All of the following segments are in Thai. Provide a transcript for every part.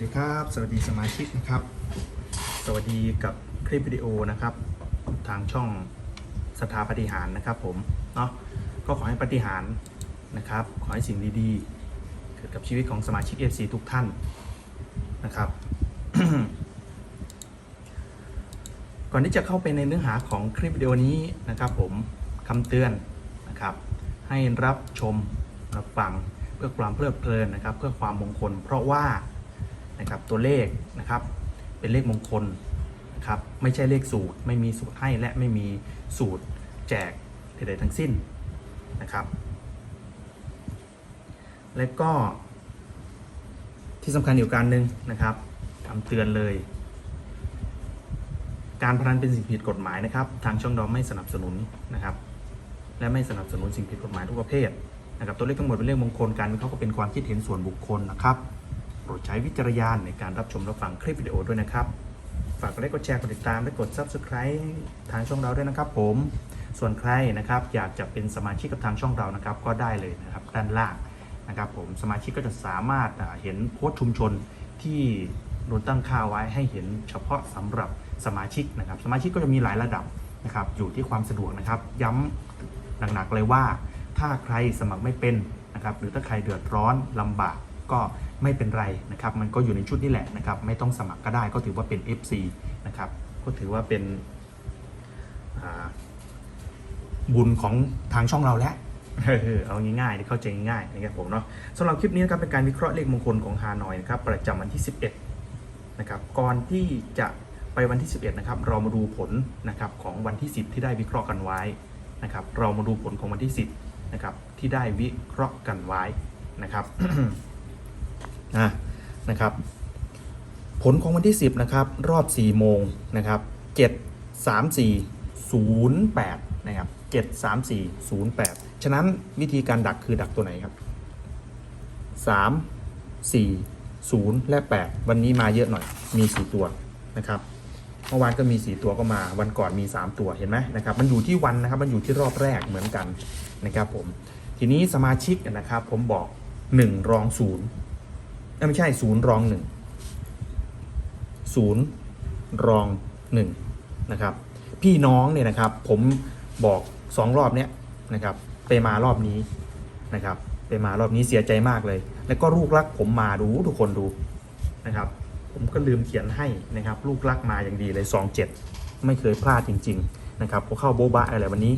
ดีครับ สวัสดีสมาชิกนะครับ สวัสดีกับคลิปวิดีโอนะครับ ทางช่องสถาปฏิหารนะครับผมเนาะก็ขอให้ปฏิหารนะครับ ขอให้สิ่งดีๆ เกิดกับชีวิตของสมาชิก FC ทุกท่านนะครับ ก่อนที่จะเข้าไปในเนื้อหาของคลิปวิดีโอนี้นะครับผมคำเตือนนะครับ ให้รับชมรับฟังเพื่อความเพลิดเพลินนะครับ เพื่อความมงคล เพราะว่า นะครับตัวเลขนะครับเป็นเลขมงคลนะครับไม่ใช่เลขสูตร ไม่มีสูตรให้และไม่มีสูตรแจกใดๆทั้งสิ้นนะครับ และก็ที่สำคัญอยู่การหนึ่งนะครับคำเตือนเลย การพนันเป็นสิ่งผิดกฎหมายนะครับ ทางช่องดอมไม่สนับสนุนนะครับ และไม่สนับสนุนสิ่งผิดกฎหมายทุกประเภทนะครับตัวเลขทั้งหมดเป็นเรื่องมงคลการวิเคราะห์ก็เป็นความคิดเห็นส่วนบุคคลนะครับ รดใช้วิจารณญาณในการรับชมรับฟังคลิปวิดีโอด้วยนะครับ ฝากกดไลค์กดแชร์กดติดตามและกด Subscribe ทางช่องเราด้วยนะครับ ผม ส่วนใครนะครับอยากจะเป็นสมาชิกกับทางช่องเรานะครับ ก็ได้เลยนะครับด้านล่างนะครับ ผมสมาชิกก็จะสามารถเห็นโพสต์ชุมชนที่โดนตั้งค่าไว้ให้เห็นเฉพาะสำหรับสมาชิกนะครับ สมาชิกก็จะมีหลายระดับนะครับ อยู่ที่ความสะดวกนะครับ ย้ำหนักๆเลยว่า ถ้าใครสมัครไม่เป็นนะครับ หรือถ้าใครเดือดร้อนลำบาก ก็ไม่เป็นไรนะครับ มันก็อยู่ในชุดนี้แหละนะครับ ไม่ต้องสมัครก็ได้ก็ถือว่าเป็น FC นะครับ ก็ถือว่าเป็นอาบุญของทางช่องเราแล้วเออเอาง่ายๆเข้าใจง่ายๆนะครับผมเนาะสำหรับคลิปนี้นะครับเป็นการวิเคราะห์เลขมงคลของฮานอยนะครับ ประจำวันที่ 11นะครับก่อนที่จะไปวันที่ 11นะครับเรามาดูผลนะครับของวันที่ 10 ที่ได้วิเคราะห์กันไว้นะครับ เรามาดูผลของวันที่ 10นะครับที่ได้วิเคราะห์กันไว้นะครับ อะนะครับ ผลของวันที่ 10 นะครับ รอบ 4 โมงนะครับ 7 3 4 0 8 นะครับ 7 3 4 0 8 ฉะนั้นวิธีการดักคือดักตัวไหนครับ 3 4 0 และ 8 วันนี้มาเยอะหน่อยมี 4 ตัวนะครับเมื่อวานก็มี 4 ตัวก็มา วันก่อนมี 3 ตัวเห็นไหมนะครับ มันอยู่ที่วันนะครับ มันอยู่ที่รอบแรกเหมือนกันนะครับผม ทีนี้สมาชิกนะครับ ผมบอก 1 รอง 0 ไม่ใช่0รอง1 0รอง1นะครับ พี่น้องเนี่ยนะครับ ผมบอก2รอบเนี้ยนะครับ ไปมารอบนี้นะครับ ไปมารอบนี้เสียใจมากเลย แล้วก็ลูกรักผมมาดูทุกคนดูนะครับ ผมก็ลืมเขียนให้นะครับ ลูกรักมาอย่างดีเลย27ไม่เคยพลาดจริง ๆ นะครับพอเข้าโบบะอะไรวันนี้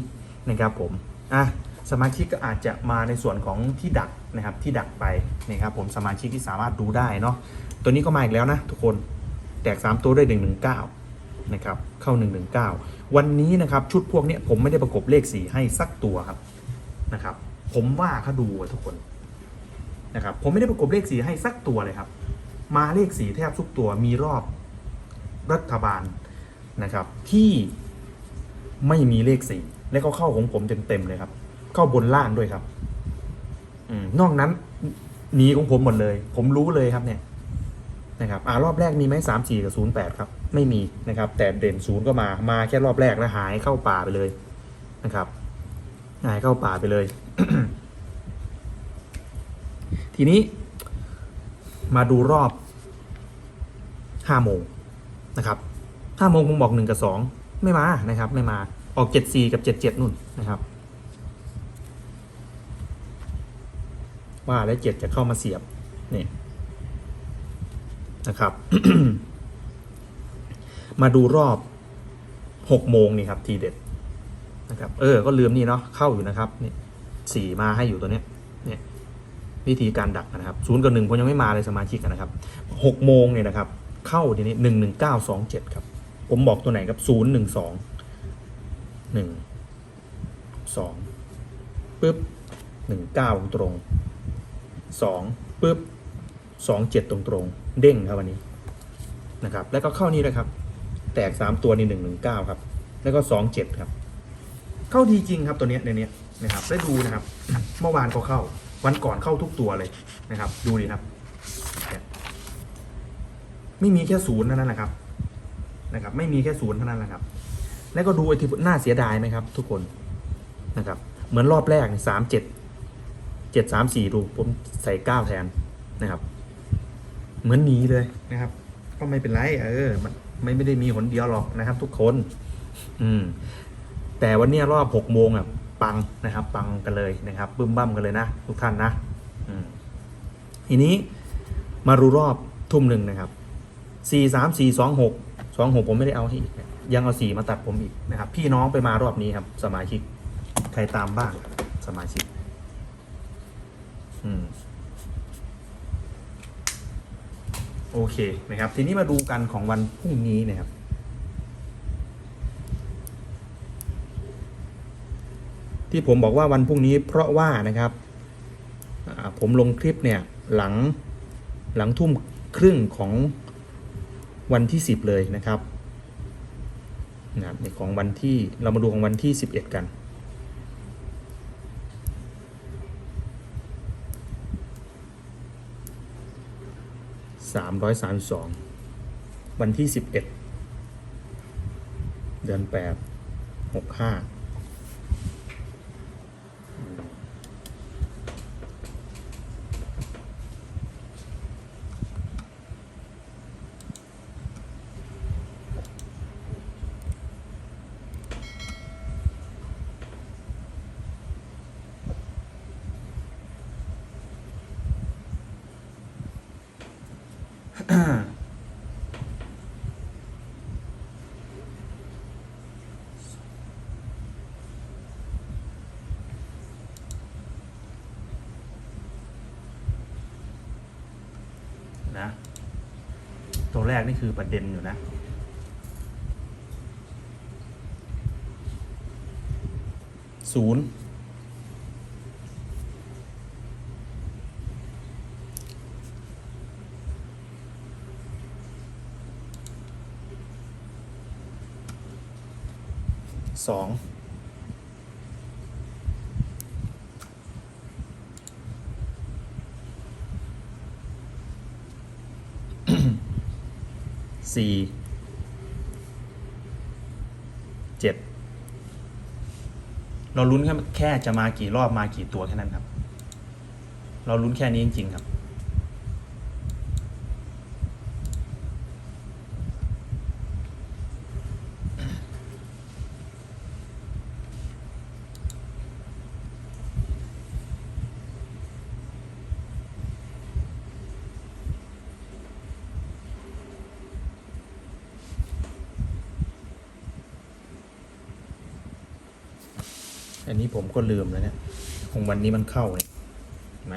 นะครับผมอะสมาชิกก็อาจจะมาในส่วนของที่ดัก นะครับที่ดักไปนะครับผมสมาชิกที่สามารถดูได้เนาะตัวนี้ก็มาอีกแล้วนะทุกคนแตก 3 ตัวด้วย 119นะครับเข้า 119 วันนี้นะครับชุดพวกนี้ผมไม่ได้ประกบเลขสีให้สักตัวครับนะครับ ผมว่าเขาดูทุกคนนะครับผมไม่ได้ประกบเลขสีให้สักตัวเลยครับ มาเลขสีแทบทุกตัวมีรอบรัฐบาลนะครับที่ไม่มีเลขสีและก็เข้าของผมเต็มๆเลยครับ เข้าบนล่างด้วยครับ นอกนั้นหนีของผมหมดเลย ผมรู้เลยครับเนี่ยนะครับอ่ารอบแรกมีไหมสามสี่กับศูนย์แปดครับ ไม่มีนะครับ แต่เด่นศูนย์ก็มามาแค่รอบแรกแล้วหายเข้าป่าไปเลยนะครับ หายเข้าป่าไปเลย ทีนี้ มาดูรอบห้าโมงนะครับห้าโมงผมบอกหนึ่งกับสองไม่มานะครับ ไม่มาออกเจ็ดสี่กับเจ็ดเจ็ดนู่นนะครับ ว่าแล้เจ็ดจะเข้ามาเสียบนี่นะครับ มาดูรอบหกโมงนี่ครับ ทีเด็ดนะครับ เออ ก็ลืมนี่เนาะเข้าอยู่นะครับนี่สี่มาให้อยู่ตัวเนี้ยเนี่ยวิธีการดักนะครับศูนย์กับหนึ่งผมยังไม่มาเลยสมาชิกนะครับหกโมงเนี่ยนะครับ เข้าทีนี้หนึ่งหนึ่งเก้าสองเจ็ดครับ ผมบอกตัวไหนครับศูนย์หนึ่งสองหนึ่งสองปึ๊บหนึ่งเก้าตรง สองปึ๊บสองเจ็ดตรงตรงๆ เด้งครับวันนี้นะครับ แล้วก็เข้านี่เลยครับ แตกสามตัวนี่หนึ่งหนึ่งเก้าครับ แล้วก็สองเจ็ดครับ เข้าดีจริงครับตัวเนี้ยในเนี้ยนะครับได้ดูนะครับ เมื่อวานก็เข้า วันก่อนเข้าทุกตัวเลยนะครับ ดูดิครับ ไม่มีแค่ศูนย์เท่านั้นแหละครับนะครับ ไม่มีแค่ศูนย์เท่านั้นแหละครับ แล้วก็ดูไอ้ที่น่าเสียดายไหมครับ ทุกคนนะครับ เหมือนรอบแรกสามเจ็ด เจ็ดสามสี่ดูผมใส่เก้าแทนนะครับ เหมือนหนีเลยนะครับ ก็ไม่เป็นไร เออมันไม่ไม่ได้มีหนเดียวหรอกนะครับ ทุกคน อืม แต่วันนี้รอบหกโมงอะปังนะครับ ปังกันเลยนะครับบึ้มบ้ามกันเลยนะทุกท่านนะอืมทีนี้มารู้รอบทุ่มหนึ่งนะครับสี่สามสี่สองหกสองหกผมไม่ได้เอาให้อีกยังเอาสี่มาตัดผมอีกนะครับ พี่น้องไปมารอบนี้ครับ สมาชิกใครตามบ้างสมาชิก อืม โอเคนะครับ ทีนี้มาดูกันของวันพรุ่งนี้นะครับที่ผมบอกว่าวันพรุ่งนี้เพราะว่านะครับผมลงคลิปเนี่ยหลังหลังทุ่มครึ่งของวันที่ 10 เลยนะครับนะของวันที่เรามาดูของวันที่ 11 กัน 332 วันที่ 11 เดือน 8 65 นะ ตัวแรกนี่คือประเด็นอยู่นะศูนย์สอง สี่เจ็ดเราลุ้นแค่แค่จะมากี่รอบมากี่ตัวแค่นั้นครับ เราลุ้นแค่นี้จริงๆครับ อันนี้ผมก็ลืมแล้วเนี่ย ของวันนี้มันเข้าเนี่ยนไหม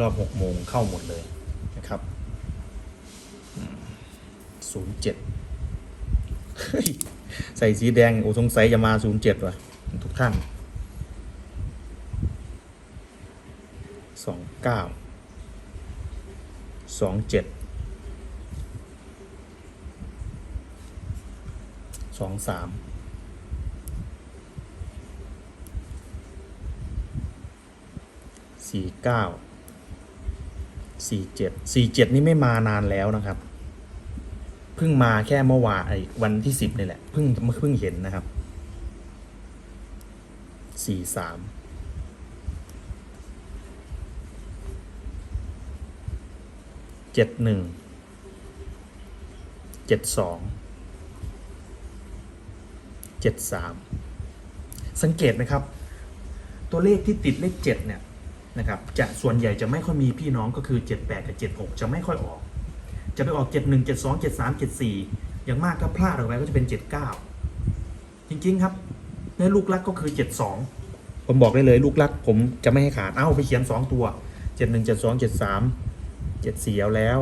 รอบหกโมงเข้าหมดเลยนะครับศูนย์เจ็ดใส่สีแดง โอ้สงสัยจะมาศูนย์เจ็ดว่ะ ทุกท่านสองเก้าสองเจ็ดสองสาม สี่เก้าสี่เจ็ดสี่เจ็ดนี่ไม่มานานแล้วนะครับ เพิ่งมาแค่เมื่อวานไอ้วันที่สิบนี่แหละเพิ่งเพิ่งเห็นนะครับสี่สามเจ็ดหนึ่งเจ็ดสองเจ็ดสามสังเกตไหมครับ ตัวเลขที่ติดเลขเจ็ดเนี่ย นะครับจะส่วนใหญ่จะไม่ค่อยมีพี่น้องก็คือ 78 กับ 76 จะไม่ค่อยออก จะไปออก 71 72 73 74 อย่างมากถ้าพลาดออกไปก็จะเป็น 79 จริงๆครับในลูกลักก็คือ 72 ผมบอกได้เลยลูกลักผมจะไม่ให้ขาด เอ้าไปเขียน 2 ตัว 71 72 73 74เอาแล้ว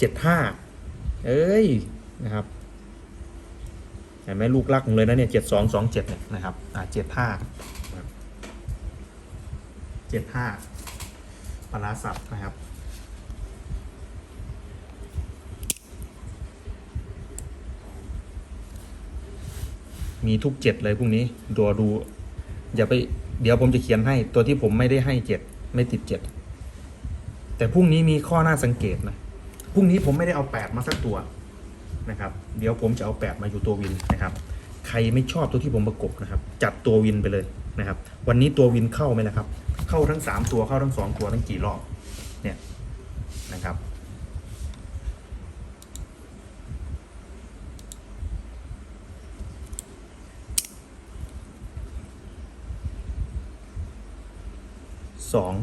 75 เอ้ยนะครับเห็นไหมลูกลักเลยนะเนี่ย 72 27เนี่ยนะครับอ่า75 จ็ดห้าปลาร้าสับนะครับ มีทุกเจ็ดเลยพรุ่งนี้ดูดูอย่าไปเดี๋ยวผมจะเขียนให้ตัวที่ผมไม่ได้ให้เจ็ดไม่ติดเจ็ดแต่พรุ่งนี้มีข้อน่าสังเกตนะพรุ่งนี้ผมไม่ได้เอาแปดมาสักตัวนะครับ เดี๋ยวผมจะเอาแปดมาอยู่ตัววินนะครับ ใครไม่ชอบตัวที่ผมประกบนะครับ จัดตัววินไปเลยนะครับ วันนี้ตัววินเข้าไหมล่ะครับ เข้าทั้งสามตัวเข้าทั้งสองตัวทั้งกี่รอบเนี่ยนะครับสอง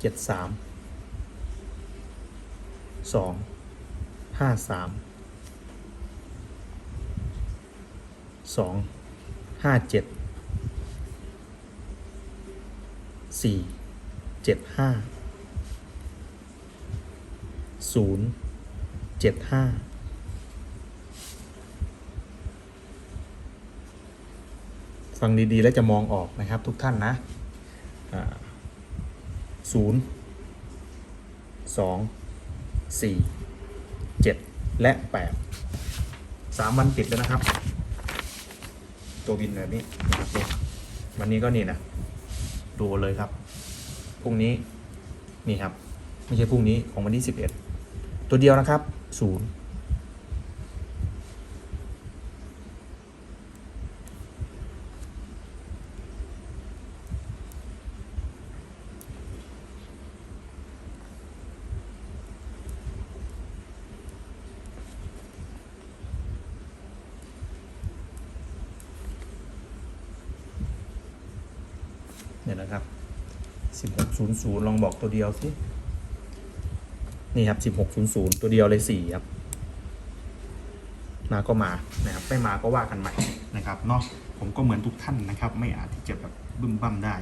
เจ็ดสามสองห้าสามสองห้าเจ็ด สี่เจ็ดห้าศูนย์เจ็ดห้าฟังดี ๆ แล้วจะมองออกนะครับทุกท่านนะศูนย์สองสี่เจ็ดและแปดสามวันติดแล้วนะครับ ตัวบินแบบนี้นะครับวันนี้ก็นี่นะ ดูเลยครับพรุ่งนี้นี่ครับ ไม่ใช่พรุ่งนี้ของวันที่ 11 ตัวเดียวนะครับ 0 เนี่ยนะครับ1600 ลองบอกตัวเดียวสินี่ครับ1600 ตัวเดียวเลย4ครับ มาก็มานะครับไม่มาก็ว่ากันใหม่นะครับเนาะผมก็เหมือนทุกท่านนะครับ ไม่อาจที่จะแบบบึ้มบั้มได้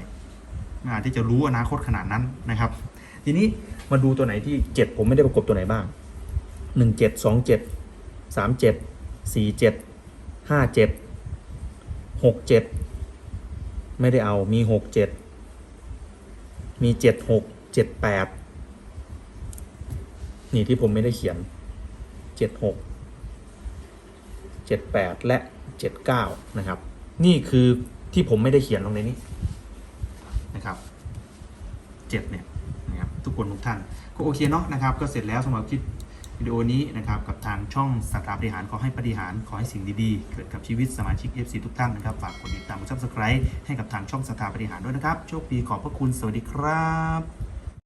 ไม่อาจที่จะรู้อนาคตขนาดนั้นนะครับ ทีนี้มาดูตัวไหนที่ 7 ผมไม่ได้ประกบตัวไหนบ้าง 17 27 37 47 57 57 ไม่ได้เอามีหกเจ็ดมีเจ็ดหกเจ็ดแปดนี่ที่ผมไม่ได้เขียนเจ็ดหกเจ็ดแปดและเจ็ดเก้านะครับ นี่คือที่ผมไม่ได้เขียนลงในนี้นะครับเจ็ดเนี่ยนะครับทุกคนทุกท่านก็โอเคเนาะนะครับ ก็เสร็จแล้วสำหรับคลิป วิดีโอนี้นะครับกับทางช่องสตาร์บริหารขอให้ปฏิหารขอให้สิ่งดีๆ เกิดกับชีวิตสมาชิก FC ทุกท่านนะครับฝากกดติดตามกดซับสไครต์ให้กับทางช่องสตาร์บริหารด้วยนะครับโชคดีขอบพระคุณสวัสดีครับ